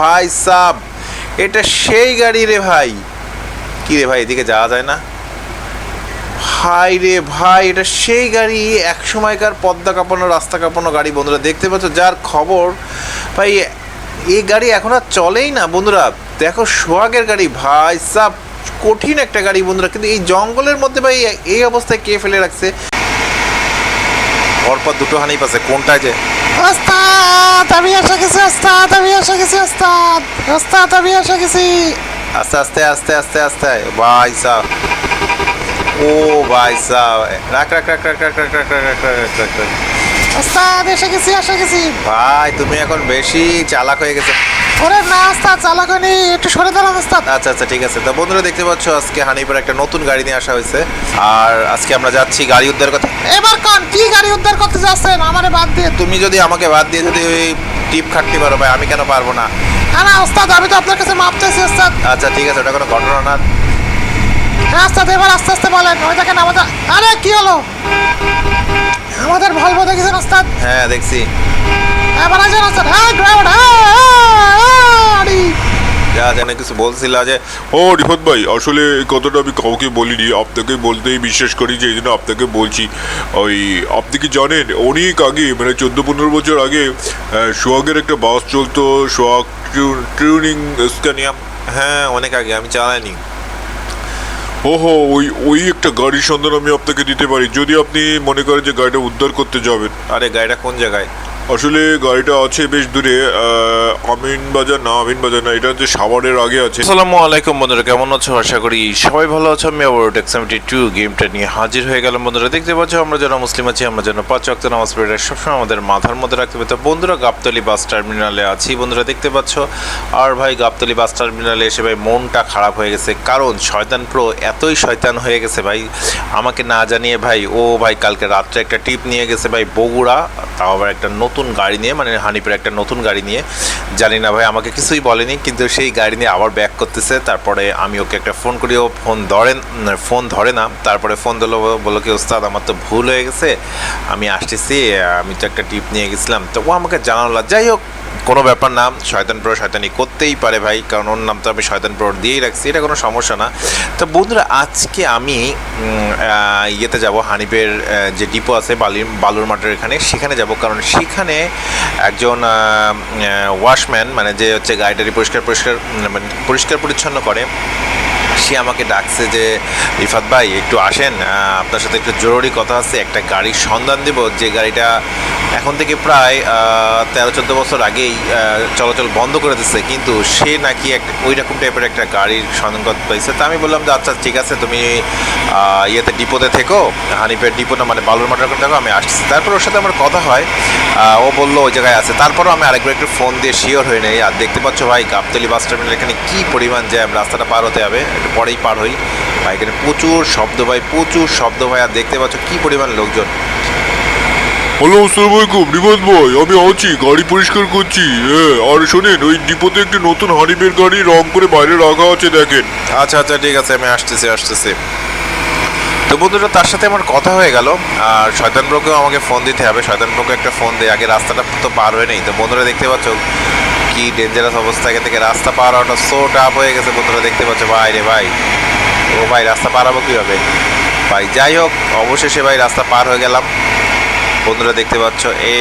ভাই সাব, এটা সেই গাড়ি রে ভাই। কি রে ভাই, এদিকে যাওয়া যায় না? ভাই রে ভাই, এটা সেই গাড়ি, এক সময়কার পদ্মা কাঁপানো, রাস্তা কাঁপানো গাড়ি বন্ধুরা, দেখতে পাচ্ছ, যার খবর, ভাই এই গাড়ি এখন আর চলেই না বন্ধুরা। দেখো সোহাগের গাড়ি, ভাই সাব, কঠিন একটা গাড়ি বন্ধুরা, কিন্তু এই জঙ্গলের মধ্যে ভাই, এই অবস্থায় কে ফেলে রাখছে? পরপর দুটো হানি পাশে কোনটা যে ওস্তাদ আমি এসে গেছি ওস্তাদ আমি এসে গেছি ওস্তাদ ওস্তাদ আমি এসে গেছি আস্তে আস্তে আস্তে আস্তে আস্তে ভাই সাহ ও ভাই সাহ রাখ রাখ রাখ রাখ রাখ রাখ রাখ রাখ রাখ রাখ রাখ ওস্তাদ এসে গেছি এসে গেছি। ভাই তুমি এখন বেশি চালাক হয়ে গেছে। ওরে না ওস্তাদ চালাকনি একটু সরে দাঁড়ান ওস্তাদ আচ্ছা আচ্ছা ঠিক আছে। তো বন্ধুরা দেখতে পাচ্ছ আজকে হানিপুর একটা নতুন গাড়ি নিয়ে আসা হয়েছে। আর আজকে আমরা যাচ্ছি গাড়ি উদ্ধার কথা এবার কোন কি গাড়ি উদ্ধার করতে যাচ্ছেন? আমারে বাদ দিয়ে। তুমি যদি আমাকে বাদ দিয়ে যদি ওই টিপ খাটতে পারো ভাই আমি কেন পারব না? না না ওস্তাদ আমি তো আপনার কাছে মাপ চাইছি ওস্তাদ আচ্ছা ঠিক আছে ওটা কোনো ঘটনা না। ওস্তাদ এবার আস্তে আস্তে বলেন ওই দেখেন আমাদের আরে কি হলো? আমাদের ভলভো দেখেছেন ওস্তাদ? হ্যাঁ দেখছি। এবার আসেন ওস্তাদ। হ্যাঁ ড্রাইভার হ্যাঁ যা জানে কিছু বলছিল যে ও রিফাত ভাই আসলে এই কথাটা আমি কাউকে বলিনি আপনাকে বলতেই বিশ্বাস করি যে এই জন্য আপনাকে বলছি। ওই আপনি কি জানেন অনেক আগে মানে চোদ্দ পনেরো বছর আগে সোহাগের একটা বাস চলতো সোহাগ ট্রিউনিং স্ক্যানিয়াম হ্যাঁ অনেক আগে আমি চালাইনি। ও হো ওই ওই একটা গাড়ির সন্ধান আমি আপনাকে দিতে পারি। যদি আপনি মনে করেন যে গাড়িটা উদ্ধার করতে যাবেন। আরে, গাড়িটা কোন জায়গায়? আসলে গাড়িটা আছে বেশ দূরে আমিন বাজার, না আমিন বাজার না, এটা হচ্ছে সাভারের আগে আছে। আসসালামু আলাইকুম বন্ধুরা, কেমন আছো? আশা করি সবাই ভালো আছো। আমি আবার টেক্সামিটি টু গেমটা নিয়ে হাজির হয়ে গেলাম বন্ধুরা। দেখতে পাচ্ছ, আমরা যারা মুসলিম আছি, আমরা যেন পাঁচ অক্ত নামাজ পড়ে সবসময় আমাদের মাথার মধ্যে রাখতে হবে। তো বন্ধুরা, গাবতলি বাস টার্মিনালে আছি। বন্ধুরা, দেখতে পাচ্ছ, আর ভাই, গাবতলি বাস টার্মিনালে এসে ভাই, মনটা খারাপ হয়ে গেছে। কারণ শয়তান প্রো এতই শয়তান হয়ে গেছে ভাই, আমাকে না জানিয়ে ভাই, ও ভাই, কালকে রাত্রে একটা টিপ নিয়ে গেছে ভাই, বগুড়া। তাও আবার একটা নতুন গাড়ি নিয়ে মানে হানিপের একটা নতুন গাড়ি নিয়ে। জানি না ভাই, আমাকে কিছুই বলেনি, কিন্তু সেই গাড়ি নিয়ে আবার ব্যাক করতেছে। তারপরে আমি ওকে একটা ফোন করি, ও ফোন ধরেন ফোন ধরে না। তারপরে ফোন ধরলো বলো কি, ওস্তাদ, আমার তো ভুল হয়ে গেছে। আমি আসতেছি, আমি তো একটা টিপ নিয়ে গেছিলাম। তো ও আমাকে জানালো, যাই হোক কোনো ব্যাপার না, শয়তান প্রো শয়তানি করতেই পারে ভাই, কারণ ওর নাম তো আমি শয়তান প্রো দিয়েই রাখছি, এটা কোনো সমস্যা না। তো বন্ধুরা, আজকে আমি ইয়েতে যাব হানিপের যে ডিপো আছে বালি বালুর মাঠের এখানে, সেখানে যাব, কারণ সেখানে একজন ওয়াশম্যান মানে যে হচ্ছে গাড়িটারি পরিষ্কার পরিষ্কার মানে পরিষ্কার পরিচ্ছন্ন করে সে আমাকে ডাকছে যে রিফাত ভাই, একটু আসেন আপনার সাথে একটু জরুরি কথা আছে, একটা গাড়ির সন্ধান দেব। যে গাড়িটা এখন থেকে প্রায় তেরো, চোদ্দ বছর আগেই চলাচল বন্ধ করে দিচ্ছে কিন্তু সে নাকি একটা ওই রকম টাইপের একটা গাড়ির সন্ধান পাইছে। তা আমি বললাম যে আচ্ছা ঠিক আছে, তুমি ইয়েতে ডিপোতে থেকো হানিপের ডিপো না মানে বালুর মাঠের ওখানে থাকো, আমি আসছি। তারপর ওর সাথে আমার কথা হয় ও বলল, ওই জায়গায় আছে। তারপরও আমি আরেকবার একটু ফোন দিয়ে শিওর হয়ে নেই। আর দেখতে পাচ্ছ ভাই, গাবতলি বাস টার্মিনাল এখানে কী পরিমাণ জ্যাম রাস্তাটা পার হতে হবে, একটু পরেই পার হই। ভাই এখানে প্রচুর শব্দ ভাই প্রচুর শব্দ ভাই আর দেখতে পাচ্ছ কী পরিমাণ লোকজন। হ্যালো আসসালামু আলাইকুম রিফাত ভাই আমি আছি গাড়ি পরিষ্কার করছি। হ্যাঁ আর শোনেন ওই ডিপোতে একটি নতুন হানিপের গাড়ি রং করে বাইরে রাখা আছে দেখেন। আচ্ছা আচ্ছা ঠিক আছে আমি আসতেছি আসতেছি। তো বন্ধুরা তার সাথে আমার কথা হয়ে গেল আর শয়তান ব্রোকেও আমাকে ফোন দিতে হবে। শয়তান ব্রোকে একটা ফোন দিয়ে আগে রাস্তাটা তো পার হয়ে নেই। তো বন্ধুরা দেখতে পাচ্ছ কি ডেঞ্জারাস অবস্থা থেকে রাস্তা পার হওয়াটা সো টাফ হয়ে গেছে, বন্ধুরা দেখতে পাচ্ছ, ভাই রে ভাই। ও ভাই, রাস্তা পার হব কীভাবে? ভাই, যাই হোক, অবশেষে ভাই রাস্তা পার হয়ে গেলাম। বন্ধুরা দেখতে পাচ্ছ, এ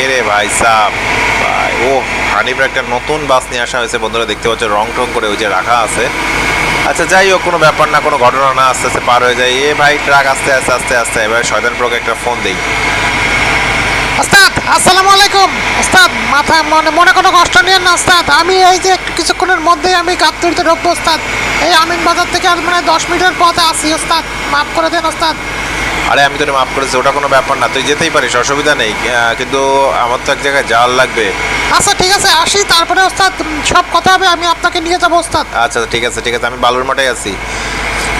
এ রে ভাই সাপ ভাই, ও, হানিফের একটা নতুন বাস নিয়ে আসা হয়েছে, বন্ধুরা দেখতে পাচ্ছ রং টং করে ওই যে রাখা আছে। আচ্ছা যাই হোক, কোনো ব্যাপার না, কোনো ঘটনা না, আস্তে আস্তে পার হয়ে যায়। এ ভাই, ট্রাক, আস্তে আস্তে আস্তে আস্তে, এবার শয়তান প্রোকে একটা ফোন দেই। ওস্তাদ আসসালামু আলাইকুম। ওস্তাদ মাথা মনে মনে কোনো কষ্ট নিয়েন না ওস্তাদ। আমি এই যে কিছুক্ষণের মধ্যেই আমি গাবতলিতে ঢুকবো ওস্তাদ। এই আমিন বাজার থেকে আর মানে দশ মিনিটের পথে আসি ওস্তাদ। মাফ করে দেন ওস্তাদ। আরে আমি তোরে মাফ করেছি ওটা কোনো ব্যাপার না। তুই যেতেই পারিস অসুবিধা নেই। কিন্তু আমার তো এক জায়গায় জাল লাগবে। আচ্ছা ঠিক আছে আসি। তারপরে ওস্তাদ সব কথা হবে আমি আপনাকে নিয়ে যাব ওস্তাদ। আচ্ছা ঠিক আছে ঠিক আছে আমি বালুর মাঠে আছি।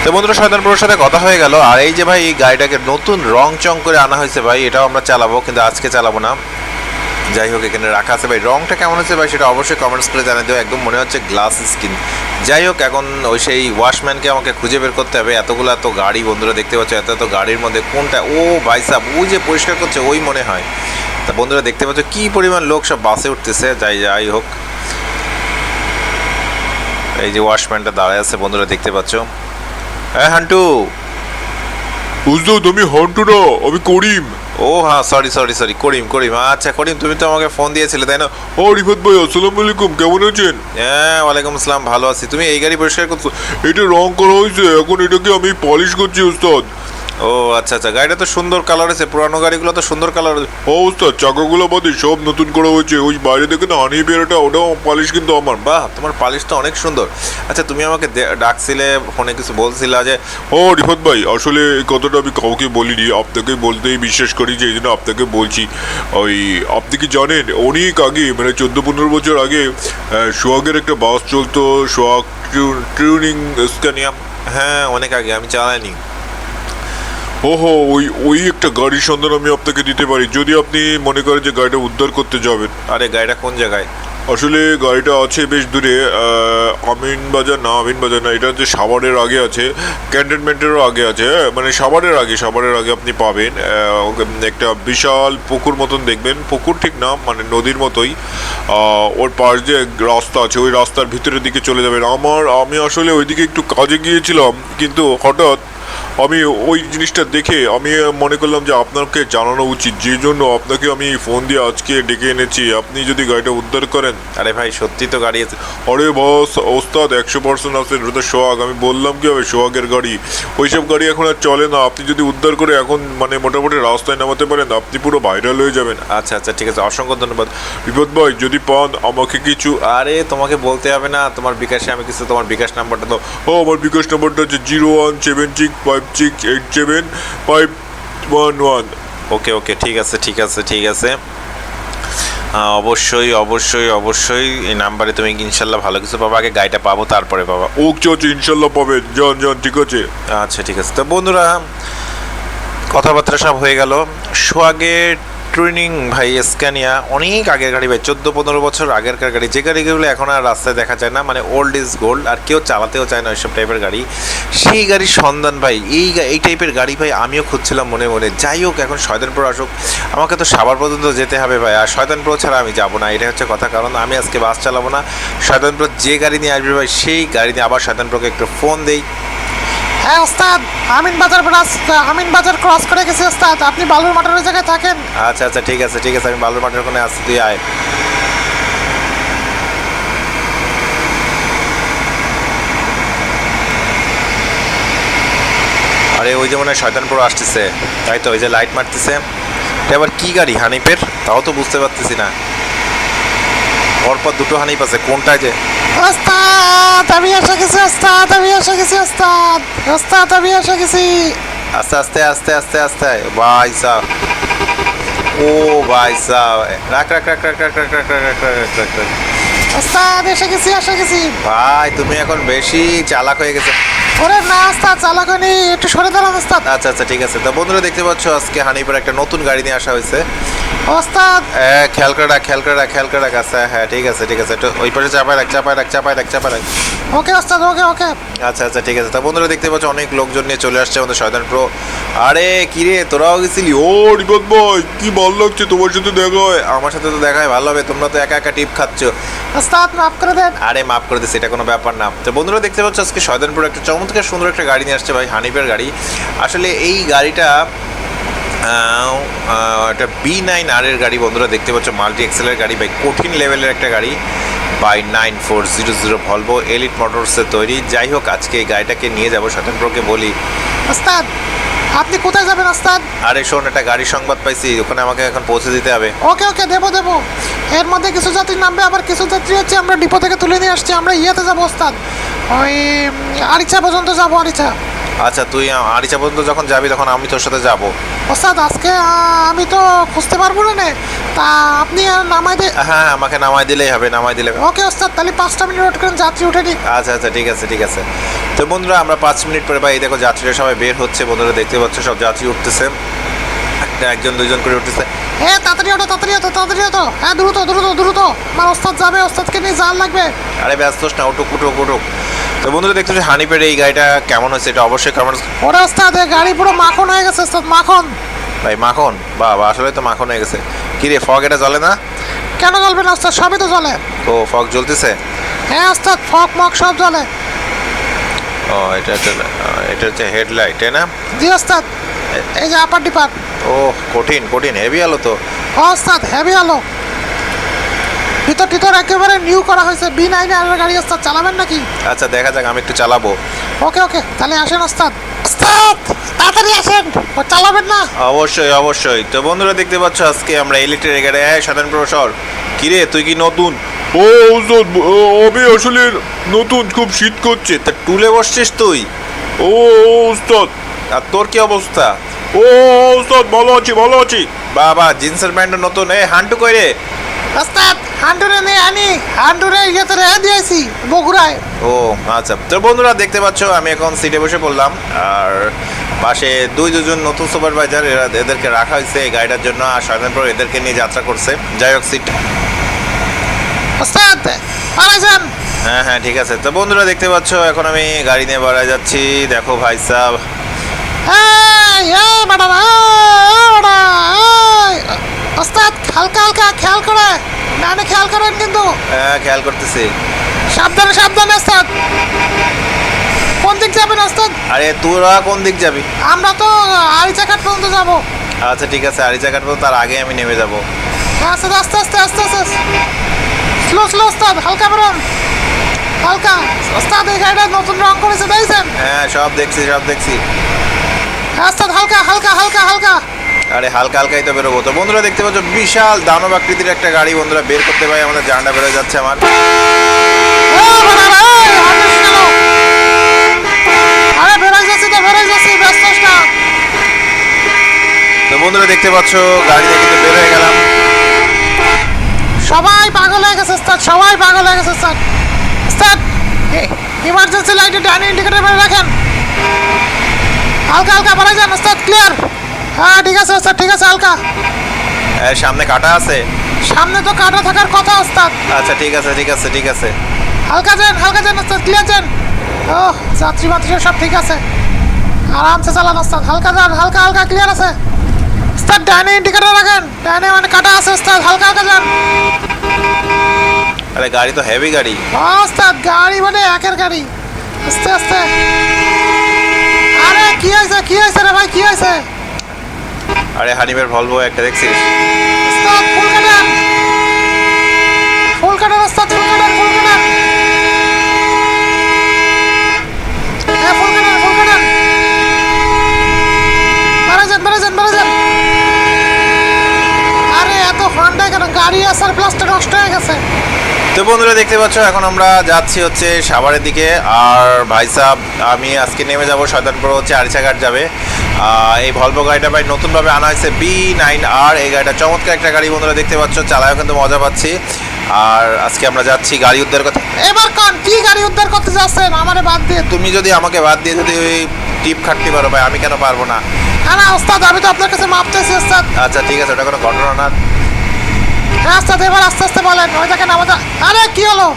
তো বন্ধুরা শয়তানপুরের সাথে কথা হয়ে গেল। আর এই যে ভাই, এই গাড়িটাকে নতুন রং চং করে আনা হয়েছে ভাই, এটাও আমরা চালাবো, কিন্তু আজকে চালাবো না। যাই হোক, এখানে রাখা আছে ভাই। রংটা কেমন হচ্ছে ভাই, সেটা অবশ্যই কমেন্টস করে জানিয়ে দেবো একদম মনে হচ্ছে গ্লাস স্কিন যাই হোক, এখন ওই সেই ওয়াশম্যানকে আমাকে খুঁজে বের করতে হবে। এতগুলো এত গাড়ি বন্ধুরা দেখতে পাচ্ছ, এত এত গাড়ির মধ্যে কোনটা? ও ভাই সাহেব ও যে পরিষ্কার করছে, ওই মনে হয়। তা বন্ধুরা দেখতে পাচ্ছ কী পরিমাণ লোক সব বাসে উঠতেছে। যাই যাই হোক। এই যে ওয়াশম্যানটা দাঁড়ায় আছে, বন্ধুরা দেখতে পাচ্ছ। হ্যাঁ হান্টু। উস্তাদ তুমি হন্টু না আমি করিম। ও হ্যাঁ sorry sorry sorry Karim Karim. আচ্ছা করিম তুমি তো আমাকে ফোন দিয়েছিলে তাই না? ও রিফাত ভাই আসসালামু আলাইকুম কেমন আছেন? হ্যাঁ ওয়ালাইকুম আসসালাম ভালো আছি। তুমি এই গাড়ি পরিষ্কার করছ? এটা রং করা হয়েছে এখন এটাকে আমি পলিশ করছি উস্তাদ ও আচ্ছা আচ্ছা গাড়িটা তো সুন্দর কালার আছে পুরানো গাড়িগুলো তো সুন্দর কালার ও উস্তাদ চাকাগুলো বাদে সব নতুন করা হয়েছে। ওই বাইরে দেখে না হানি বেরোটা ওটাও পলিশ কিন্তু আমার। বাহ তোমার পালিশটা অনেক সুন্দর। আচ্ছা তুমি আমাকে ডাকছিলে ফোনে কিছু বলছিলে যে ও রিফাত ভাই আসলে এই কথাটা আমি কাউকে বলিনি আপনাকে বলতেই বিশ্বাস করি যে এই জন্য আপনাকে বলছি। ওই আপনি কি জানেন অনেক আগে মানে চোদ্দ পনেরো বছর আগে সোহাগের একটা বাস চলতো সোহাগ ট্রিউনিং স্কানিয়া হ্যাঁ অনেক আগে আমি চালাইনি। ও হো ওই ওই একটা গাড়ির সন্ধান আমি আপনাকে দিতে পারি। যদি আপনি মনে করেন যে গাড়িটা উদ্ধার করতে যাবেন। আরে গাড়িটা কোন জায়গায়? আসলে গাড়িটা আছে বেশ দূরে আমিন বাজার না আমিন বাজার না এটা হচ্ছে সাভারের আগে আছে ক্যান্টনমেন্টেরও আগে আছে হ্যাঁ, মানে সাভারের আগে সাভারের আগে আপনি পাবেন একটা বিশাল পুকুর মতন দেখবেন পুকুর ঠিক না মানে নদীর মতোই ওর পাশ যে রাস্তা আছে ওই রাস্তার ভিতরের দিকে চলে যাবেন। আমার আমি আসলে ওইদিকে একটু কাজে গিয়েছিলাম কিন্তু হঠাৎ আমি ওই জিনিসটা দেখে আমি মনে করলাম যে আপনাকে জানানো উচিত যে জন্য আপনাকে আমি ফোন দিয়ে আজকে ডেকে এনেছি। আপনি যদি গাড়িটা উদ্ধার করেন। আরে ভাই সত্যি তো গাড়ি আছে। আরে বস ওস্তাদ একশো পার্সেন্ট আছে এটা তো সোহাগ। আমি বললাম কি হবে সোহাগের গাড়ি। ওইসব গাড়ি এখন আর চলে না। আপনি যদি উদ্ধার করে এখন মানে মোটামুটি রাস্তায় নামাতে পারেন আপনি পুরো ভাইরাল হয়ে যাবেন। আচ্ছা আচ্ছা ঠিক আছে। অসংখ্য ধন্যবাদ। বিপদ ভাই যদি পান আমাকে কিছু। আরে তোমাকে বলতে হবে না। তোমার বিকাশে আমি কিছু তোমার বিকাশ নাম্বারটা তো ও আমার বিকাশ নাম্বারটা হচ্ছে zero one seven six five six eight seven five one one okay okay ঠিক আছে ঠিক আছে ঠিক আছে। অবশ্যই অবশ্যই অবশ্যই এই নাম্বারে তুমি ইনশাল্লাহ ভালো কিছু পাবা। আগে গাড়িটা পাবো তারপরে পাবা। ওকে আছে ইনশাল্লাহ পাবেন জন জন ঠিক আছে। আচ্ছা ঠিক আছে। তো বন্ধুরা কথাবার্তা সব হয়ে গেল। সোয়াগের ট্রেনিং ভাই, স্ক্যানিয়া, অনেক আগের গাড়ি, ভাই, চোদ্দ, পনেরো বছর আগেরকার গাড়ি। যে গাড়িগুলো এখন আর রাস্তায় দেখা যায় না মানে ওল্ড ইজ গোল্ড আর কেউ চালাতেও চায় না ওইসব টাইপের গাড়ি। সেই গাড়ির সন্ধান, ভাই, এই এই টাইপের গাড়ি, ভাই, আমিও খুঁজছিলাম মনে মনে। যাই হোক, এখন শয়তানপুর আসুক। আমাকে তো সাবার পর্যন্ত যেতে হবে, ভাই, আর শয়তানপুর ছাড়া আমি যাব না এটা হচ্ছে কথা। কারণ আমি আজকে বাস চালাবো না। শয়তানপুর যে গাড়ি নিয়ে আসবে, ভাই, সেই গাড়ি নিয়ে আবার শয়তানপুরকে একটু ফোন দেই। হ্যাঁ আমিন বাজার আমিন বাজার ক্রস করে গেছি, ওস্তাদ। আপনি বালুর মাঠের জায়গায় থাকেন? আচ্ছা আচ্ছা ঠিক আছে ঠিক আছে, আমি বালুর মাঠের ওখানে আসছি তুই আয়। আরে, ওই যে মনে শয়তানপুর আসতেছে। তাই তো, ওই যে লাইট মারতেছে। এটা আবার কি গাড়ি হানিপের তাও তো বুঝতে পারতেছি না। পরপর দুটো হানিপ আছে, কোনটায় যে ওস্তাদ আমি এসে গেছি ওস্তাদ আমি এসে গেছি ওস্তাদ ওস্তাদ আমি এসে গেছি আস্তে আস্তে আস্তে আস্তে আস্তে ভাই সাহ ও ভাই সাহ রাখ রাখ রাখ রাখ রাখ রাখ রাখ রাখ রাখ রাখ রাখ রাখ ওস্তাদ এসে গেছি এসে গেছি ভাই তুমি এখন বেশি চালাক হয়ে গেছো ওরে না ওস্তাদ চালাকনি একটু সরে দাঁড়ান ওস্তাদ আচ্ছা আচ্ছা ঠিক আছে তো বন্ধুরা দেখতে পাচ্ছ আজকে হানিপুর একটা নতুন গাড়ি নিয়ে আসা হয়েছে ওস্তাদ! এ, খেয়াল করে রাখ খেয়াল করে রাখ খেয়াল করে রাখ আচ্ছা হ্যাঁ ঠিক আছে ঠিক আছে একটু ওই পাশে চাপায় রাখ চাপায় রাখ চাপায় রাখ চাপায় রাখ। ওকে ওস্তাদ ওকে ওকে। আচ্ছা আচ্ছা ঠিক আছে তা বন্ধুরা দেখতে পাচ্ছ অনেক লোকজন নিয়ে চলে আসছে আমাদের শয়তান প্রো। আরে কিরে তোরাও গেছিলি? ও রিপদ ভাই কি ভালো লাগছে তোমার সাথে দেখা হয়। আমার সাথে তো দেখায় ভালো হবে তোমরা তো একা একা টিপ খাচ্ছ। ওস্তাদ মাফ করে দেন। আরে মাফ করে দিচ্ছে এটা কোনো ব্যাপার না। তো বন্ধুরা দেখতে পাচ্ছ আজকে শয়তানপুর একটা চমৎকার সুন্দর একটা গাড়ি নিয়ে আসছে ভাই হানিফের গাড়ি। আসলে এই গাড়িটা একটা বি নাইন আর এর গাড়ি বন্ধুরা দেখতে পাচ্ছ, মাল্টি এক্সেলের গাড়ি বাই কঠিন লেভেলের একটা গাড়ি by nine four zero zero Volvo elite মোটরসের তৈরি। যাই হোক, আজকে এই গাড়িটাকে নিয়ে যাব শয়তানপুরকে বলি, আস্তাদ, আপনি কোথায় যাবেন, আস্তাদ? আরে, শোন, একটা গাড়ির সংবাদ পাইছি, ওখানে আমাকে এখন পৌঁছে দিতে হবে। ওকে ওকে, দেবো দেবো। এর মধ্যে কিছু যাত্রী নামবে, আবার কিছু যাত্রী হচ্ছে আমরা ডিপো থেকে তুলে নিয়ে আসছি, আমরা ইয়েতে যাব ওস্তাদ ওই আরিচা পর্যন্ত যাব, আরিচা। আচ্ছা তুই আরিচা পর্যন্ত যখন যাবি তখন আমি তোর সাথে যাব। ওস্তাদ আজকে আমি তো খুঁজতে পারব না। তা আপনি আর নামাই দে হ্যাঁ আমাকে নামাই দিলেই হবে নামাই দিলে হবে। ওকে ওস্তাদ তাহলে পাঁচটা মিনিট ওয়েট করেন যাত্রী উঠে নি আচ্ছা আচ্ছা ঠিক আছে ঠিক আছে। তো বন্ধুরা আমরা পাঁচ মিনিট পরে ভাই এই দেখো যাত্রীরা সবাই বের হচ্ছে। বন্ধুরা দেখতে পাচ্ছ সব যাত্রী উঠতেছে। একজন দুইজন করে উঠতেছে হ্যাঁ তাড়াতাড়ি ওঠো তাড়াতাড়ি ওঠো তাড়াতাড়ি ওঠো। হ্যাঁ দ্রুত দ্রুত দ্রুত। আমার ওস্তাদ যাবে ওস্তাদকে নিয়ে জাল লাগবে। আরে ব্যস্ত না উঠুক উঠুক উঠুক। তো বন্ধুরা দেখতে পাচ্ছি হানিপের এই গাড়িটা কেমন হয়েছে এটা অবশ্যই কেমন ওরে ওস্তাদ এই গাড়ি পুরো মাখন হয়ে গেছে ওস্তাদ মাখন। ভাই মাখন? বা বা আসলে তো মাখন হয়ে গেছে। কি রে ফগ এটা জ্বলে না? কেন জ্বলবে না ওস্তাদ? সবই তো জ্বলে। তো ফগ জ্বলতেছে? হ্যাঁ ওস্তাদ ফক মক সব জ্বলে। ও এটা এটা হচ্ছে হেডলাইট তাই না? জি ওস্তাদ। এই যে আপার ডিপার ও কঠিন কঠিন হেভি আলো তো। ওস্তাদ হেভি আলো। ভিতর টিতর একেবারে নিউ করা হয়েছে বি নাইন আর গাড়ি ওস্তাদ চালাবেন নাকি? আচ্ছা দেখা যাক আমি একটু চালাবো। ওকে ওকে তাহলে আসেন ওস্তাদ ওস্তাদ তাড়াতাড়ি আসেন ও চালাবেন না। অবশ্যই অবশ্যই। তো বন্ধুরা দেখতে পাচ্ছ আজকে আমরা ইলেকট্রিক গাড়ি হ্যাঁ সাধারণ প্রসর কিরে তুই কি নতুন? ও, আমি আসলে নতুন খুব শীত করছে। তা টুলে বসছিস তুই? ও ওস্তাদ আর তোর কি অবস্থা? ও ওস্তাদ ভালো আছি ভালো আছি বাবা জিন্সের প্যান্ট নতুন। এ হান্টু কই রে? ওস্তাদ হান্ডুরে নিয়ে আনি। হান্ডুরে ইয়েতে রেখে দিয়েছি বগুড়ায়। ও আচ্ছা। তো বন্ধুরা দেখতে পাচ্ছ আমি এখন সিটে বসে পড়লাম। আর পাশে দুই দুজন নতুন সুপারভাইজার এরা এদেরকে রাখা হয়েছে এই গাড়িটার জন্য আর স্বাধীনপুর এদেরকে নিয়ে যাত্রা করছে। যাই হোক সিট ওস্তাদ আরে হ্যাঁ হ্যাঁ ঠিক আছে। তো বন্ধুরা দেখতে পাচ্ছ এখন আমি গাড়ি নিয়ে বাড়ায় যাচ্ছি। দেখো ভাই সাহ ওস্তাদ হালকা হালকা খেয়াল করে। ডানে খেয়াল করেন কিন্তু। হ্যাঁ খেয়াল করতেছি। সাবধানে সাবধানে ওস্তাদ। কোন দিক যাবেন ওস্তাদ? আরে তোরা কোন দিক যাবি? আমরা তো আড়িচাঘাট পর্যন্ত যাব। আচ্ছা ঠিক আছে আরিচা কাটবো তার আগে আমি নেমে যাব। আস্তে আস্তে আস্তে আস্তে আস্তে স্লো স্লো ওস্তাদ হালকা বেরোন হালকা। ওস্তাদ এই গাড়িটা নতুন রং করেছে দেখছেন? হ্যাঁ সব দেখছি সব দেখছি। ওস্তাদ হালকা হালকা হালকা হালকা। আরে হালকা হালকাই তো বেরোবো। তো বন্ধুরা দেখতে পাচ্ছ বিশাল দানব আকৃতির একটা গাড়ি বন্ধুরা বের করতে পারি আমাদের জানটা বেরোয় যাচ্ছে আমার। আরে বেরোয় যাচ্ছি তো বেরোয় যাচ্ছি ব্যস্ত তো বন্ধুরা দেখতে পাচ্ছ গাড়ি থেকে কিন্তু বের হয়ে গেলাম। সবাই পাগল হয়ে গেছে স্যার সবাই পাগল হয়ে গেছে স্যার। স্যার ইমার্জেন্সি লাইটে ডান ইন্ডিকেটর রাখেন। হালকা হালকা বাড়াই যান স্যার ক্লিয়ার হ্যাঁ ঠিক আছে স্যার ঠিক আছে হালকা। সামনে কাটা আছে? সামনে তো কাটা থাকার কথা ওস্তাদ। আচ্ছা ঠিক আছে ঠিক আছে ঠিক আছে। হালকা যান হালকা যান ওস্তাদ ক্লিয়ার যান। ও যাত্রী মাত্রী সব ঠিক আছে। আরামসে চালান ওস্তাদ। হালকা যান হালকা হালকা ক্লিয়ার আছে। ওস্তাদ ডানে ইন্ডিকেটর রাখেন। ডানে মানে কাটা আছে ওস্তাদ। হালকা হালকা যান। আরে গাড়ি তো হেভি গাড়ি। ওস্তাদ গাড়ি মানে একের গাড়ি। আস্তে আস্তে। কি হয়েছে? কি হয়েছে রে ভাই? কি হয়েছে? আরে হানিমের ভলভো একটা দেখছিস? ওস্তাদ ফুল কাটান ফুল কাটান ওস্তাদ ফুল কাটান ফুল কাটান হ্যাঁ ফুল কাটান ফুল কাটান মারা যান মারা যান মারা যান। আরে এত হন্ডা কেন? গাড়ি আসার প্লাসটা নষ্ট হয়ে গেছে। তো বন্ধুরা দেখতে পাচ্ছ এখন আমরা যাচ্ছি হচ্ছে সাভারের দিকে। আর ভাই সাহ আমি আজকে নেমে যাব শয়তানপুর হচ্ছে আরিচাঘাট যাবে। এই ভলভো গাড়িটা ভাই নতুনভাবে আনা হয়েছে বি নাইন আর এই গাড়িটা চমৎকার একটা গাড়ি বন্ধুরা দেখতে পাচ্ছ চালায়ও কিন্তু মজা পাচ্ছি। আর আজকে আমরা যাচ্ছি গাড়ি উদ্ধার কথা এবার কান কি গাড়ি উদ্ধার করতে যাচ্ছেন? আমারে বাদ দিয়ে তুমি যদি আমাকে বাদ দিয়ে যদি ওই টিপ খাটতে পারো ভাই আমি কেন পারব না? না ওস্তাদ আমি তো আপনার কাছে মাপ চাইছি ওস্তাদ। আচ্ছা ঠিক আছে ওটা কোনো ঘটনা না। হ্যাঁ ওস্তাদ এবার আস্তে আস্তে বলেন। ওই দেখেন আমাদের আরে কি হলো?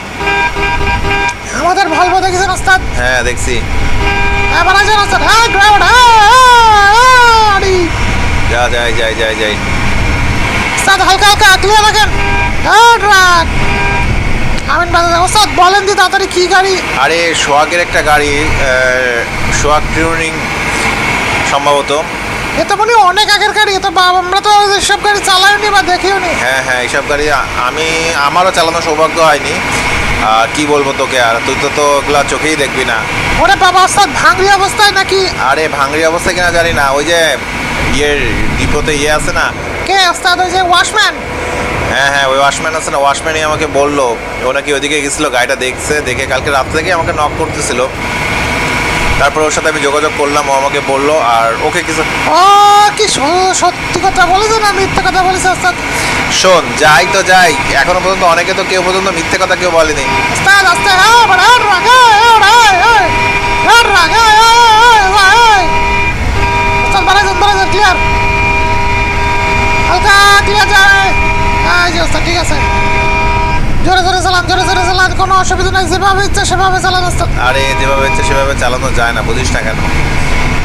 আমাদের ভলভো দেখেছেন ওস্তাদ? হ্যাঁ দেখছি। এবার আছেন ওস্তাদ হ্যাঁ ড্রাইভার হ্যাঁ আরে। যা যাই যাই যাই যাই। ওস্তাদ হালকা হালকা ক্লিয়ার রাখেন হ্যাঁ ট্রাক আমিন বাজার ওস্তাদ বলেন দি তাড়াতাড়ি কি গাড়ি? আরে সোহাগের একটা গাড়ি সোহাগ ট্রিউনিং সম্ভবত। এ তো মনে অনেক আগের গাড়ি তো আমরা তো এসব গাড়ি চালাইনি বা দেখিও নি হ্যাঁ হ্যাঁ এইসব গাড়ি আমি আমারও চালানো সৌভাগ্য হয়নি। আর কি বলব তোকে আর? তুই তো তো ওগুলা চোখেই দেখবি না। ওরে বাবা ওস্তাদ ভাঙড়ি অবস্থায় নাকি? আরে ভাঙড়ি অবস্থা কিনা জানি না। ওই যে ইয়ের ডিপোতে ইয়ে আছে না? কে? ওস্তাদ ওই যে ওয়াশম্যান? হ্যাঁ হ্যাঁ ওই ওয়াশম্যান আছে না? ওয়াশম্যানই আমাকে বলল। ও নাকি ওইদিকে গেছিল গাড়িটা দেখছে দেখে কালকে রাত থেকে আমাকে নক করতেছিল। তারপর ওর সাথে আমি যোগাযোগ করলাম ও আমাকে বলল আর ওকে কিছু ও কি সত্যি কথা বলেছে না মিথ্যে কথা বলেছে ওস্তাদ? শোন যাই তো যাই এখনও পর্যন্ত অনেকে তো কেউ পর্যন্ত মিথ্যে কথা কেউ বলেনি। ওস্তাদ আস্তে হ্যাঁ হ্যাঁ হ্যাঁ ক্লিয়ার হালকা ক্লিয়ার যায়। ঠিক আছে। জোরে চালান জোরে জোরে চালান কোনো অসুবিধা নাই যেভাবে ইচ্ছে সেভাবে চালান আরে যেভাবে ইচ্ছে সেভাবে চালানো যায় না বুঝিস না কেন?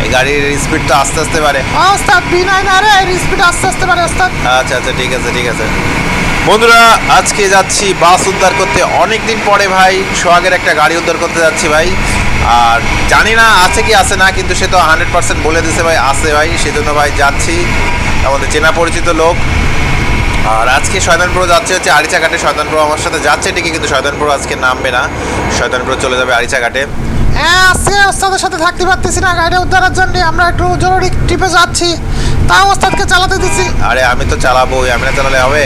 এই গাড়ির স্পিড তো আস্তে আস্তে বাড়ে। ওস্তাদ বি নাইন আরে স্পিড আস্তে আস্তে পারে ওস্তাদ। আচ্ছা আচ্ছা ঠিক আছে ঠিক আছে। বন্ধুরা আজকে যাচ্ছি বাস উদ্ধার করতে। অনেক দিন পরে ভাই সোহাগের একটা গাড়ি উদ্ধার করতে যাচ্ছি ভাই। আর জানি না আছে কি আছে না কিন্তু সে তো হান্ড্রেড পার্সেন্ট বলে দিছে ভাই আছে ভাই সেজন্য ভাই যাচ্ছি। আমাদের চেনা পরিচিত লোক। আর আজকে শয়তানপুর যাচ্ছে হচ্ছে আরিচাঘাটে। শয়তানপুর আমার সাথে যাচ্ছে ঠিকই কিন্তু শয়তানপুর আজকে নামবে না। শয়তানপুর চলে যাবে আরিচাঘাটে। হ্যাঁ আজকে ওস্তাদের সাথে থাকতে পারতেছি না গাড়িটা উদ্ধারের জন্য। আমরা একটু জরুরি ট্রিপে যাচ্ছি। তাও ওস্তাদকে চালাতে দিছি। আরে আমি তো চালাবোই আমি না চালালে হবে?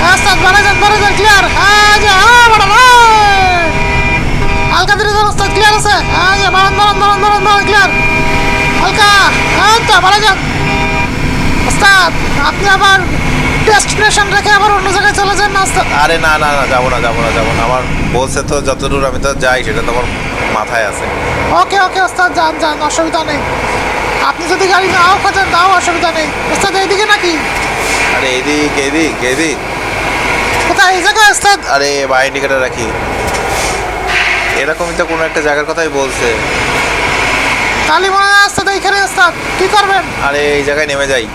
হ্যাঁ ওস্তাদ বাড়া যান বাড়া যান ক্লিয়ার হ্যাঁ যে হ্যাঁ হ্যাঁ হালকা ধীরে যান ওস্তাদ ক্লিয়ার আছে। হ্যাঁ যে বাড়ান বাড়ান বাড়ান বাড়ান বাড়ান ক্লিয়ার হালকা হ্যাঁ তো বাড়া যান। ওস্তাদ আপনি আবার ডেস্টিনেশন রেখে আবার অন্য জায়গায় চলে যান না? ওস্তাদ আরে না না না যাব না যাব না যাব না। আমার বলছে তো যতদূর আমি তো যাই সেটা তো আমার মাথায় আছে। ওকে ওকে ওস্তাদ যান যান অসুবিধা নেই। আপনি যদি গাড়ি নাও খোঁজেন তাও অসুবিধা নেই। ওস্তাদ এইদিকে নাকি? আরে এদিক এদিক এদিক কোথায়? এই জায়গায় ওস্তাদ। আরে বা ইন্ডিকেটার রাখি। এরকমই তো কোনো একটা জায়গার কথাই বলছে। তাহলে মনে হয় ওস্তাদ এইখানে ওস্তাদ। কি করবেন? আরে এই জায়গায় নেমে যাই।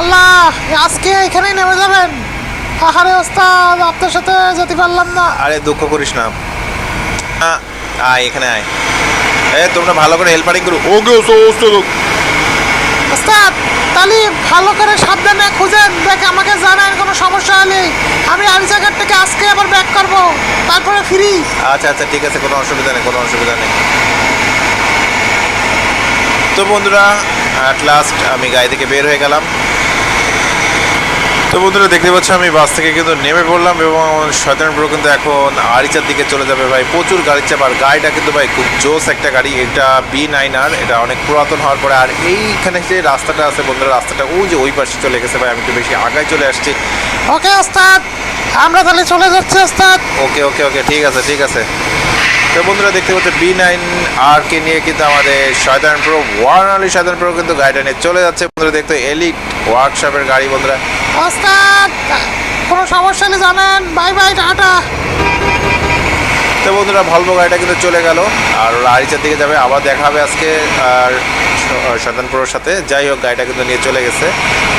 আল্লাহ আজকে এখানেই নেমে যাবেন। আহারে ওস্তাদ আপনার সাথে যেতে পারলাম না। আরে দুঃখ করিস না। আয় এখানে আয়। এ তোমরা ভালো করে হেল্পারিং করো ওকে ওস্তাদ ওস্তাদ তাহলে ভালো করে সাবধানে খুঁজেন। দেখ আমাকে জানান কোনো সমস্যা হলে। আমি আরিচাঘাট থেকে আজকে আবার ব্যাক করব। তারপরে ফ্রি। আচ্ছা আচ্ছা ঠিক আছে কোনো অসুবিধা নেই কোনো অসুবিধা নেই। তো বন্ধুরা অ্যাট লাস্ট আমি গাড়ি থেকে বের হয়ে গেলাম। তো বন্ধুরা দেখতে পাচ্ছ আমি বাস থেকে কিন্তু নেমে পড়লাম এবং শয়তানপুর কিন্তু এখন আরিচার দিকে চলে যাবে ভাই। প্রচুর গাড়ির চাপ আর গাড়িটা কিন্তু ভাই খুব জোস একটা গাড়ি। এটা বি নাইন আর এটা অনেক পুরাতন হওয়ার পরে আর এইখানে যে রাস্তাটা আছে বন্ধুরা রাস্তাটা ওই যে ওই পাশে চলে গেছে ভাই। আমি একটু বেশি আগায় চলে আসছি। ওকে ওস্তাদ আমরা তাহলে চলে যাচ্ছি ওস্তাদ। ওকে ওকে ওকে ঠিক আছে ঠিক আছে। তো বন্ধুরা দেখতে পাচ্ছ বি নাইন আর কে নিয়ে কিন্তু আমাদের শয়তান প্রো ওয়ান আলি শয়তান প্রো কিন্তু গাড়িটা নিয়ে চলে যাচ্ছে। বন্ধুরা দেখতে এলিট ওয়ার্কশপের গাড়ি বন্ধুরা। ওস্তাদ কোনো সমস্যা নেই জানেন। বাই বাই টাটা। তো বন্ধুরা ভলভো গাড়িটা কিন্তু চলে গেল। আর আরিচার দিকে যাবে আবার দেখা হবে আজকে। আর শয়তানপুরের সাথে। যাই হোক, গাড়িটা কিন্তু নিয়ে চলে গেছে।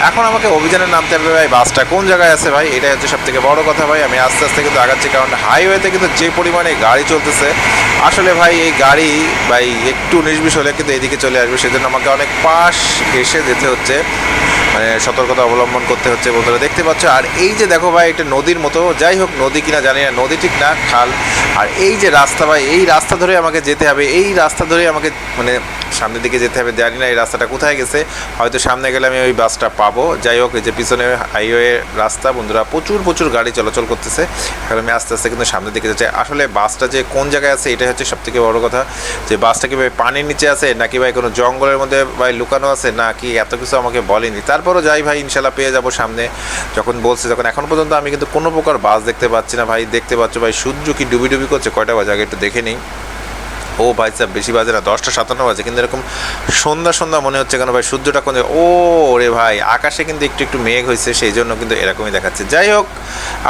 এখন আমাকে অভিযানে নামতে হবে ভাই, বাসটা কোন জায়গায় আছে ভাই? এটাই হচ্ছে সবথেকে বড় কথা ভাই, আমি আস্তে আস্তে কিন্তু আগাচ্ছি, কারণ হাইওয়েতে কিন্তু যে পরিমাণে গাড়ি চলতেছে, আসলে ভাই এই গাড়ি ভাই একটু নির্বিষ হলে কিন্তু এদিকে চলে আসবে। সেজন্য আমাকে অনেক পাশ ঘেসে যেতে হচ্ছে। মানে সতর্কতা অবলম্বন করতে হচ্ছে বন্ধুরা। দেখতে পাচ্ছ, আর এই যে দেখো ভাই এটা নদীর মতো। যাই হোক, নদী কিনা জানি না, নদী ঠিক না, খাল। আর এই যে রাস্তা ভাই, এই রাস্তা ধরে আমাকে যেতে হবে, এই রাস্তা ধরে আমাকে মানে সামনের দিকে যেতে হবে। জানি না এই রাস্তাটা কোথায় গেছে, হয়তো সামনে গেলে আমি ওই বাসটা পাবো। যাই হোক, এই যে পিছনে হাইওয়ে রাস্তা, বন্ধুরা, প্রচুর প্রচুর গাড়ি চলাচল করতেছে। এখন আমি আস্তে আস্তে কিন্তু সামনের দিকে যাচ্ছি। আসলে বাসটা যে কোন জায়গায় আছে, এটাই হচ্ছে সব থেকে বড় কথা। যে বাসটা কি ভাই, পানির নিচে আছে? নাকি ভাই কোনো জঙ্গলের মধ্যে ভাই লুকানো আছে? নাকি এত কিছু আমাকে বলেনি? তারপরও যাই ভাই, ইনশাল্লাহ পেয়ে যাব সামনে। যখন বলছে, যখন এখন পর্যন্ত আমি কিন্তু কোনো প্রকার বাস দেখতে পাচ্ছি না ভাই। দেখতে পাচ্ছ ভাই, সূর্য কি ডুবি ডুবি করছে? কয়টা বাজে? আগে একটু দেখে নিই। ও ভাই সাহেব বেশি বাজে না, দশটা সাতান্ন বাজে, কিন্তু এরকম সন্ধ্যা সন্ধ্যা মনে হচ্ছে কেন ভাই, সূর্যটা কোন ও রে ভাই, আকাশে কিন্তু একটু একটু মেঘ হয়েছে, সেই জন্য কিন্তু এরকমই দেখাচ্ছে। যাই হোক,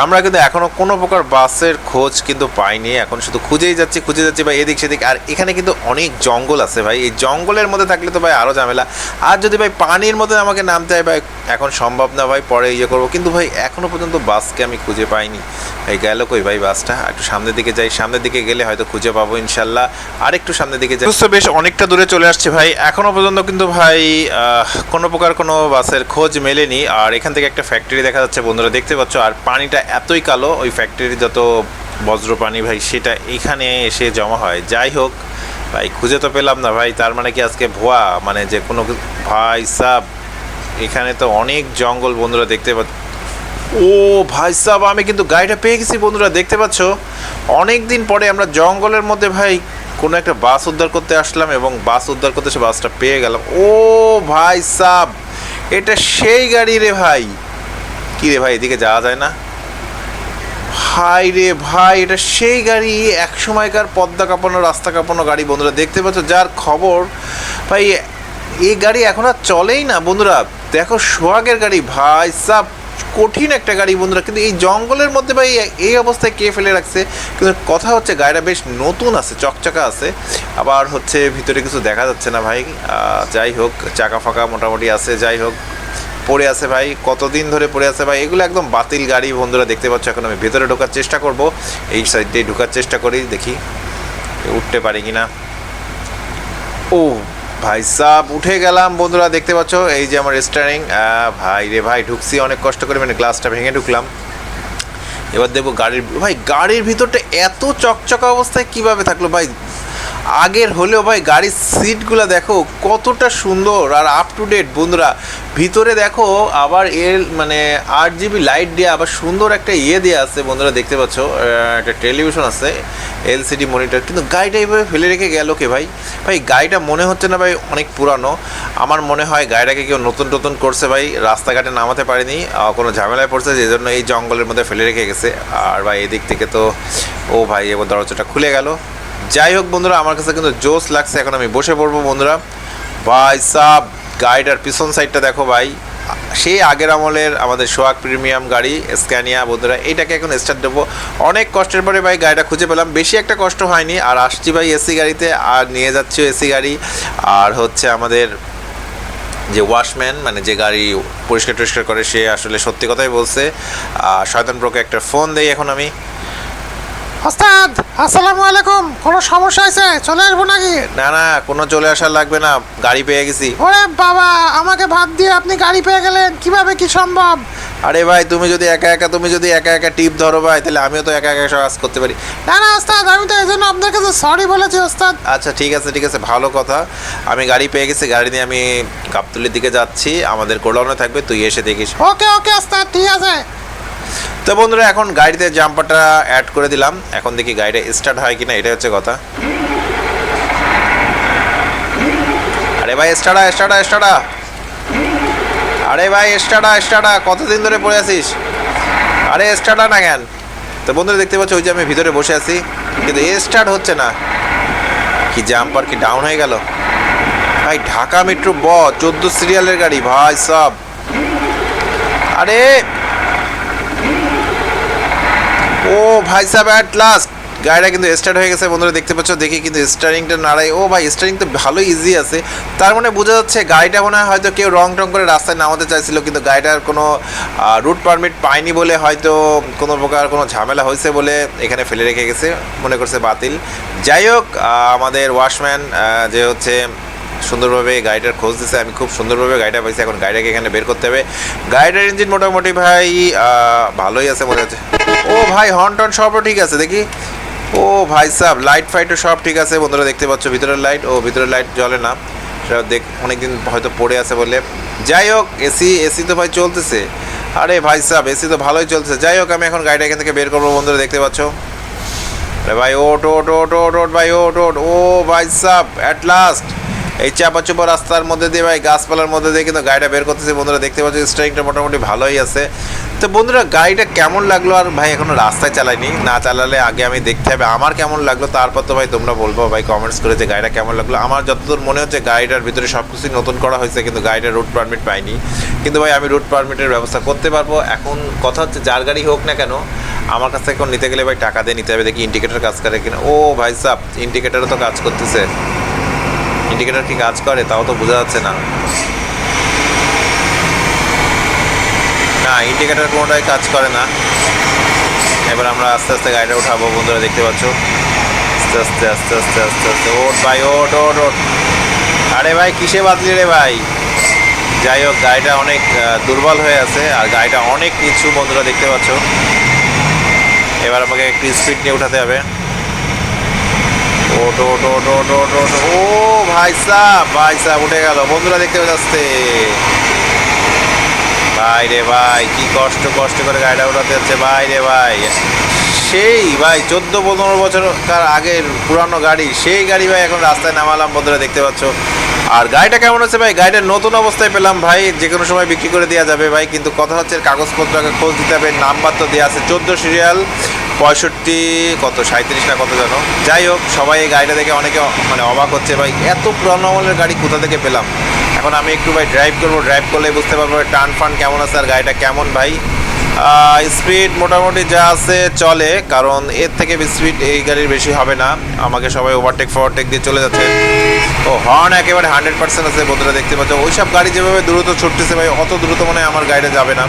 আমরা কিন্তু এখনও কোনো প্রকার বাসের খোঁজ কিন্তু পাইনি, এখন শুধু খুঁজেই যাচ্ছি, খুঁজে যাচ্ছি ভাই এদিক সেদিক। আর এখানে কিন্তু অনেক জঙ্গল আছে ভাই, এই জঙ্গলের মধ্যে থাকলে তো ভাই আরও ঝামেলা। আর যদি ভাই পানির মধ্যে আমাকে নামতে হয় ভাই, এখন সম্ভব না ভাই, পরে ইয়ে করব। কিন্তু ভাই এখনও পর্যন্ত বাসকে আমি খুঁজে পাইনি। ভাই গেল কই ভাই বাসটা? একটু সামনের দিকে যাই, সামনের দিকে গেলে হয়তো খুঁজে পাবো ইনশাল্লাহ। আর একটু সামনের দিকে যাই। তো বেশ অনেকটা দূরে চলে আসছে ভাই। এখনও পর্যন্ত কিন্তু ভাই কোনো প্রকার কোনো বাসের খোঁজ মেলেনি। আর এখান থেকে একটা ফ্যাক্টরি দেখা যাচ্ছে, বন্ধুরা দেখতে পাচ্ছ। আর পানিটা এতই কালো, ওই ফ্যাক্টরির যত বজ্র পানি ভাই, সেটা এখানে এসে জমা হয়। যাই হোক, ভাই, খুঁজে তো পেলাম না ভাই। তার মানে কি আজকে ভুয়া? মানে যে কোনো ভাই সাব, এখানে তো অনেক জঙ্গল, বন্ধুরা দেখতে পাচ্ছ। ও ভাই সাব, আমি কিন্তু গাড়িটা পেয়ে গেছি, বন্ধুরা। দেখতে পাচ্ছ? অনেক দিন পরে আমরা জঙ্গলের মধ্যে ভাই কোনো একটা বাস উদ্ধার করতে আসলাম এবং বাস উদ্ধার করতে সে বাসটা পেয়ে গেলাম। ও ভাই সাব, এটা সেই গাড়ি রে ভাই। কি রে ভাই, এদিকে যাওয়া যায় না? ভাই রে ভাই, এটা সেই গাড়ি। এক সময়কার পদ্মা কাঁপানো, রাস্তা কাঁপানো গাড়ি বন্ধুরা, দেখতে পাচ্ছ, যার খবর, ভাই এই গাড়ি এখন আর চলেই না বন্ধুরা। দেখো সোহাগের গাড়ি, ভাই সাব। কঠিন একটা গাড়ি বন্ধুরা। কিন্তু এই জঙ্গলের মধ্যে ভাই এই অবস্থায় কে ফেলে রাখছে? কিন্তু কথা হচ্ছে গাড়িটা বেশ নতুন আছে, চকচাকা আছে। আবার হচ্ছে ভিতরে কিছু দেখা যাচ্ছে না ভাই। যাই হোক চাকা ফাঁকা মোটামুটি আছে, যাই হোক, পড়ে আছে ভাই, কতদিন ধরে পড়ে আছে ভাই, এগুলো একদম বাতিল গাড়ি বন্ধুরা দেখতে পাচ্ছ, এখন আমি ভেতরে ঢোকার চেষ্টা করব। এই সাইড দিয়ে ঢোকার চেষ্টা করি, দেখি, উঠতে পারি কি না ও ভাই সাব, উঠে গেলাম। বন্ধুরা, দেখতে পাচ্ছ, এই যে আমার স্টারিং ভাই রে ভাই, ঢুকছি, অনেক কষ্ট করে মানে গ্লাসটা ভেঙে ঢুকলাম। এবার দেখব গাড়ির, ভাই, গাড়ির ভিতরটা এত চকচকা অবস্থায় কীভাবে থাকল, ভাই? আগের হলেও, ভাই, গাড়ির সিটগুলো দেখো, কতটা সুন্দর আর আপ টু ডেট বন্ধুরা। ভিতরে দেখো, আবার এর মানে আট জিবি লাইট দিয়ে আবার সুন্দর একটা ইয়ে দেওয়া আছে, বন্ধুরা, দেখতে পাচ্ছ একটা টেলিভিশন আছে। এলসিডি মনিটর কিন্তু গাড়িটা এইভাবে ফেলে রেখে গেল কে ভাই? ভাই, গাড়িটা মনে হচ্ছে না ভাই অনেক পুরানো। আমার মনে হয় গাড়িটাকে কেউ নতুন নতুন করছে ভাই, রাস্তাঘাটে নামাতে পারেনি কোনো ঝামেলায় পড়ছে যে জন্য এই জঙ্গলের মধ্যে ফেলে রেখে গেছে। আর ভাই, এদিক থেকে তো, ও ভাই, এবার দরজাটা খুলে গেল। যাই হোক বন্ধুরা, আমার কাছে কিন্তু জোস লাগছে, এখন আমি বসে পড়ব বন্ধুরা। ভাই সাব, গাড়িটার পিছন সাইডটা দেখো ভাই। সেই আগের আমলের আমাদের সোয়াগ প্রিমিয়াম গাড়ি, স্ক্যানিয়া বন্ধুরা এইটাকে এখন স্টার্ট দেবো। অনেক কষ্টের পরে ভাই গাড়িটা খুঁজে পেলাম। বেশি একটা কষ্ট হয়নি। আর আসছি ভাই এসি গাড়িতে, আর নিয়ে যাচ্ছি এসি গাড়ি। আর হচ্ছে আমাদের যে ওয়াশম্যান মানে যে গাড়ি পরিষ্কার টরিষ্কার করে, সে আসলে সত্যি কথাই বলছে। শয়তান প্রোকে একটা ফোন দেই এখন আমি। ওস্তাদ আসসালামু আলাইকুম। কোনো সমস্যা আছে চলে আসব নাকি? না না কোনো চলে আসার লাগবে না। গাড়ি পেয়ে গেছি। ওরে বাবা আমাকে ভাত দিয়ে আপনি গাড়ি পেয়ে গেলেন। কীভাবে কি সম্ভব? আরে ভাই তুমি যদি একা একা তুমি যদি একা একা টিপ ধরো ভাই তাহলে আমিও তো একা একা সব কাজ করতে পারি। না না ওস্তাদ আমি তো এই জন্য আপনার কাছে সরি বলেছি ওস্তাদ। আচ্ছা ঠিক আছে ঠিক আছে ভালো কথা। আমি গাড়ি পেয়ে গেছি গাড়ি নিয়ে আমি গাবতলির দিকে যাচ্ছি। আমাদের গোডাউনে থাকবে তুই এসে দেখিস। ওকে ওকে ওস্তাদ ঠিক আছে। তো বন্ধুরা, এখন গাড়িতে জাম্পারটা অ্যাড করে দিলাম। এখন দেখি গাড়িটা স্টার্ট হয় কিনা এটা হচ্ছে কথা। আরে ভাই স্টার্টা স্টার্টা স্টার্টা আরে ভাই স্টার্টা স্টার্টা কতদিন ধরে পড়ে আছিস? আরে স্টার্টা না কেন? তো বন্ধুরা, দেখতে পাচ্ছ, ওই যে আমি ভিতরে বসে আছি, কিন্তু এ স্টার্ট হচ্ছে না। কি জাম্পার, কি ডাউন হয়ে গেল? ভাই, ঢাকা মেট্রো ব, চোদ্দ সিরিয়ালের গাড়ি, ভাই সব। আরে ও ভাই সাহেব অ্যাট লাস্ট গাড়িটা কিন্তু স্টার্ট হয়ে গেছে। বন্ধুরা দেখতে পাচ্ছ, দেখি কিন্তু স্টারিংটা নাড়াই। ও ভাই স্টারিং তো ভালো ইজি আছে। তার মানে বোঝা যাচ্ছে, গাড়িটা মনে হয় হয়তো কেউ রং টং করে রাস্তায় নামাতে চাইছিল, কিন্তু গাড়িটার কোনো রুট পারমিট পায়নি বলে হয়তো কোনো প্রকার কোনো ঝামেলা হয়েছে বলে এখানে ফেলে রেখে গেছে, মনে করছে বাতিল। যাই হোক আমাদের ওয়াশম্যান যে হচ্ছে সুন্দরভাবে গাড়িটার খোঁজ দিছে, আমি খুব সুন্দরভাবে গাড়িটা পাইছি, এখন গাড়িটাকে এখানে বের করতে হবে। গাড়িটার ইঞ্জিন মোটামুটি ভাই ভালোই আছে মনে হচ্ছে। ও ভাই হর্ন সবও ঠিক আছে, দেখি। ও ভাই সাহ লাইট ফাইটও সব ঠিক আছে, বন্ধুরা দেখতে পাচ্ছ ভিতরের লাইট ও ভিতরের লাইট জ্বলে না। সেটা দেখ, অনেকদিন হয়তো পড়ে আছে বলে। যাই হোক এসি এসি তো ভাই চলতেছে। আরে ভাই সাহ এসি তো ভালোই চলছে যাই হোক, আমি এখন গাড়িটা এখান থেকে বের করব, বন্ধুরা দেখতে পাচ্ছ। ভাই ওট ওট ওট ওট ওট ভাই ওট ওট ও ভাই সাহ অ্যাট লাস্ট এই চাপা চুপা রাস্তার মধ্যে দিয়ে ভাই, গাছপালার মধ্যে দিয়ে কিন্তু গাড়িটা বের করতেছে। বন্ধুরা দেখতে পাচ্ছি স্ট্রাইকটা মোটামুটি ভালোই আছে। তো বন্ধুরা, গাড়িটা কেমন লাগল আর ভাই, এখনও রাস্তায় চালাইনি? না চালালে আগে আমি দেখতে হবে আমার কেমন লাগল, তারপর তো ভাই তোমরা বলব ভাই কমেন্টস করে যে গাড়িটা কেমন লাগল। আমার যতদূর মনে হচ্ছে, গাড়িটার ভিতরে সব কিছুই নতুন করা হয়েছে, কিন্তু গাড়িটা রুট পারমিট পাইনি। কিন্তু ভাই, আমি রুট পারমিটের ব্যবস্থা করতে পারব। এখন কথা হচ্ছে, যার গাড়ি হোক না কেন, আমার কাছ এখন নিতে গেলে ভাই টাকা দিয়ে নিতে হবে। দেখি ইন্ডিকেটার কাজ করে কিনা। ও ভাই সাহ ইন্ডিকেটারও তো কাজ করতেছে। ইন্ডিকেটার কি কাজ করে, তাও তো বোঝা যাচ্ছে না। না ইন্ডিকেটার কোনোটাই কাজ করে না। এবার আমরা আস্তে আস্তে গাড়িটা উঠাবো, বন্ধুরা দেখতে পাচ্ছ। আস্তে আস্তে আস্তে আস্তে আস্তে আস্তে। ওট ভাই ওট ওট ওট আরে ভাই, কিসে বাদলি রে ভাই? যাই হোক, গাড়িটা অনেক দুর্বল হয়ে আছে, আর গাড়িটা অনেক নিচু, বন্ধুরা দেখতে পাচ্ছ। এবার আমাকে একটু স্পিড নিয়ে উঠাতে হবে। ওট ওট ওট ওট ওট ওট ও ভাই ভাই উঠে গেল, বন্ধুরা, দেখতে ভাই রে ভাই, কি কষ্ট কষ্ট করে গাড়িটা উঠাতে ভাই রে ভাই সেই ভাই, চোদ্দ পনেরো বছরকার আগের পুরানো গাড়ি সেই গাড়ি ভাই এখন রাস্তায় নামালাম, বন্ধুরা, দেখতে পাচ্ছ। আর গাড়িটা কেমন হচ্ছে, ভাই গাড়িটা নতুন অবস্থায় পেলাম, ভাই, যে কোনো সময় বিক্রি করে দেওয়া যাবে, ভাই, কিন্তু কথা হচ্ছে, কাগজপত্র আগে খোঁজ দিতে হবে, নাম্বার তো দেওয়া আছে চোদ্দ সিরিয়াল পঁয়ষট্টি, কত সাঁত্রিশ না কত জানো? যাই হোক, সবাই এই গাড়িটা দেখে অনেকে মানে অবাক হচ্ছে, ভাই, এত পুরানো আমলের গাড়ি কোথা থেকে পেলাম? এখন আমি একটু, ভাই ড্রাইভ করব ড্রাইভ করলে বুঝতে পারব টান ফান কেমন আছে আর গাড়িটা কেমন, ভাই। স্পিড মোটামুটি যা আছে চলে, কারণ এর থেকে স্পিড এই গাড়ির বেশি হবে না। আমাকে সবাই ওভারটেক ফওয়ারটেক দিয়ে চলে যাচ্ছে। ও হর্ন একেবারে হান্ড্রেড পার্সেন্ট আছে, বন্ধুরা দেখতে পাচ্ছ। ওইসব গাড়ি যেভাবে দ্রুত ছুটতেছে, ভাই, অত দ্রুত মনে হয় আমার গাড়িটা যাবে না।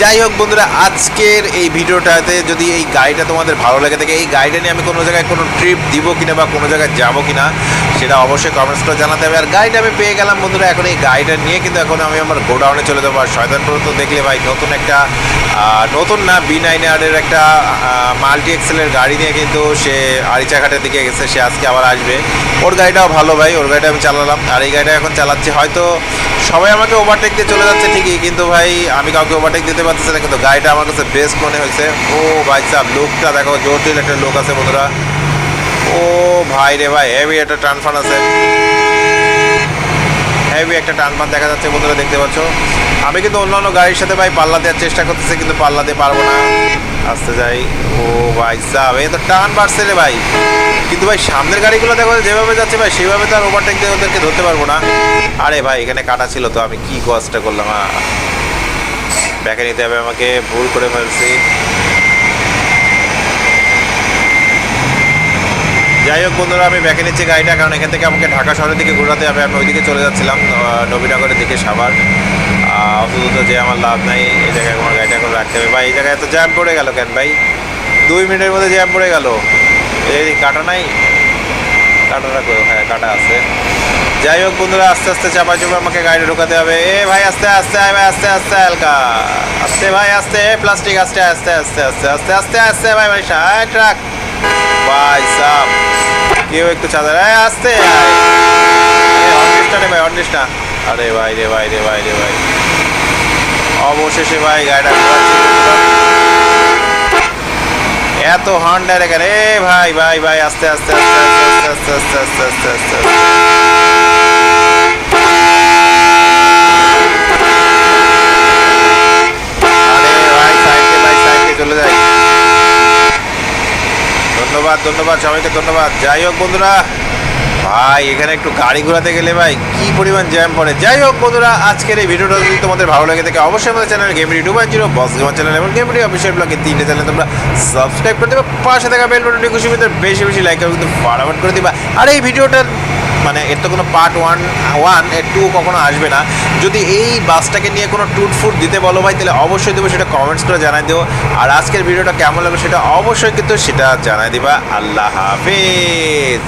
যাই হোক বন্ধুরা, আজকের এই ভিডিওটাতে যদি এই গাড়িটা তোমাদের ভালো লাগে থাকে এই গাড়িটা নিয়ে আমি কোনো জায়গায় কোনো ট্রিপ দিব কিনা বা কোনো জায়গায় যাব কিনা সেটা অবশ্যই কমেন্টস করে জানাতে হবে। আর গাড়িটা আমি পেয়ে গেলাম বন্ধুরা, এখন এই গাড়িটা নিয়ে কিন্তু এখন আমি আমার গোডাউনে চলে যাব। আর শয়তানপুর তো দেখলে ভাই, নতুন একটা নতুন না বি নাইন আরের একটা মাল্টি এক্সেলের গাড়ি নিয়ে কিন্তু সে আরিচাঘাটের দিকে গেছে, সে আজকে আবার আসবে। ওর গাড়িটাও ভালো ভাই, ওর গাড়িটা আমি চালালাম। আর এই গাড়িটা এখন চালাচ্ছি, হয়তো সবাই আমাকে ওভারটেক দিয়ে চলে যাচ্ছে ঠিকই, কিন্তু ভাই, আমি কাউকে ওভারটেক দিতে পারতেছি না। কিন্তু গাড়িটা আমার কাছে বেস্ট মনে হয়েছে। ও ভাই সাহেব লোকটা দেখো জটিল একটা লোক আছে বন্ধুরা। ও ভাই রে ভাই হেভি একটা টান ফান আছে। হেভি একটা টান ফান দেখা যাচ্ছে বন্ধুরা, দেখতে পাচ্ছ? আমি কিন্তু অন্যান্য গাড়ির সাথে ভাই পাল্লা দেওয়ার চেষ্টা করতেছি, কিন্তু পাল্লা দিয়ে পারব না। আসতে যাই। ও ভাই সাহেব এই তো টান বাড়ছে রে ভাই। কিন্তু ভাই, সামনের গাড়িগুলো দেখো, যেভাবে যাচ্ছে ভাই, সেভাবে তো আর ওভারটেক দিয়ে ওদেরকে ধরতে পারব না। আরে ভাই, এখানে কাটা ছিল তো, আমি কি কষ্টটা করলাম। ব্যাকে নিতে হবে আমাকে, ভুল করে ফেলছি। যাই হোক বন্ধুরা আমি ব্যাকে নিচ্ছি গাড়িটা কারণ এখান থেকে আমাকে ঢাকা শহরের দিকে ঘোরাতে হবে। আমি ওইদিকে চলে যাচ্ছিলাম নবীনগরের দিকে আহ, অত যে আমার লাভ নাই এই জায়গায় আমার গাড়িটা এখন রাখতে হবে। ভাই এই জায়গায় তো জ্যাম পড়ে গেল কেন ভাই? দুই মিনিটের মধ্যে জ্যাম পড়ে গেল। এই কাটা নাই? কাটাটা হ্যাঁ কাটা আছে। যাই হোক বন্ধুরা আস্তে আস্তে চাপা চাপা আমাকে গাড়িটা ঢোকাতে হবে। এ ভাই আস্তে আস্তে আয় ভাই আস্তে আস্তে হালকা। আস্তে ভাই আস্তে এ প্লাস্টিক আস্তে আস্তে আস্তে আস্তে আস্তে আস্তে আস্তে ভাই ভাই ট্রাক ভাই সাপ কেউ একটু চাঁদা আয় আস্তে। অনলিশটা রে ভাই অনলিশটা আরে ভাই রে ভাই রে ভাই রে ভাই। অবশেষে ভাই গাড়িটা। এত হর্ন রেখে রে ভাই ভাই ভাই, আস্তে আস্তে আস্তে আস্তে আস্তে আস্তে আস্তে আস্তে আস্তে আস্তে আরে ভাই সাইডে ভাই সাইডে চলে যাই ধন্যবাদ ধন্যবাদ, সবাইকে ধন্যবাদ। যাই হোক বন্ধুরা, ভাই, এখানে একটু গাড়ি ঘোরাতে গেলে ভাই কি পরিমাণ জ্যাম পড়ে। যাই হোক বন্ধুরা, আজকের এই ভিডিওটা যদি তোমাদের ভালো লাগে থাকে, অবশ্যই আমাদের channel game two one zero boss gamer channel এবং গেম অফিসিয়াল ব্লগে তিনটে চ্যানেল তোমরা সাবস্ক্রাইব করে দেবে। পাশে থাকা বেল বাটনটি খুশি বেশি বেশি লাইক করে কিন্তু ফটাফট করে দিবা। আর এই ভিডিওটার মানে এর তো কোনো পার্ট ওয়ান ওয়ানের টু কখনো আসবে না। যদি এই বাসটাকে নিয়ে কোনো টুট ফুট দিতে বলো ভাই, তাহলে অবশ্যই দেবো, সেটা কমেন্টস করে জানাই দেবো আর আজকের ভিডিওটা কেমন লাগল সেটা অবশ্যই কিন্তু সেটা জানাই দিবা। আল্লাহ হাফিজ।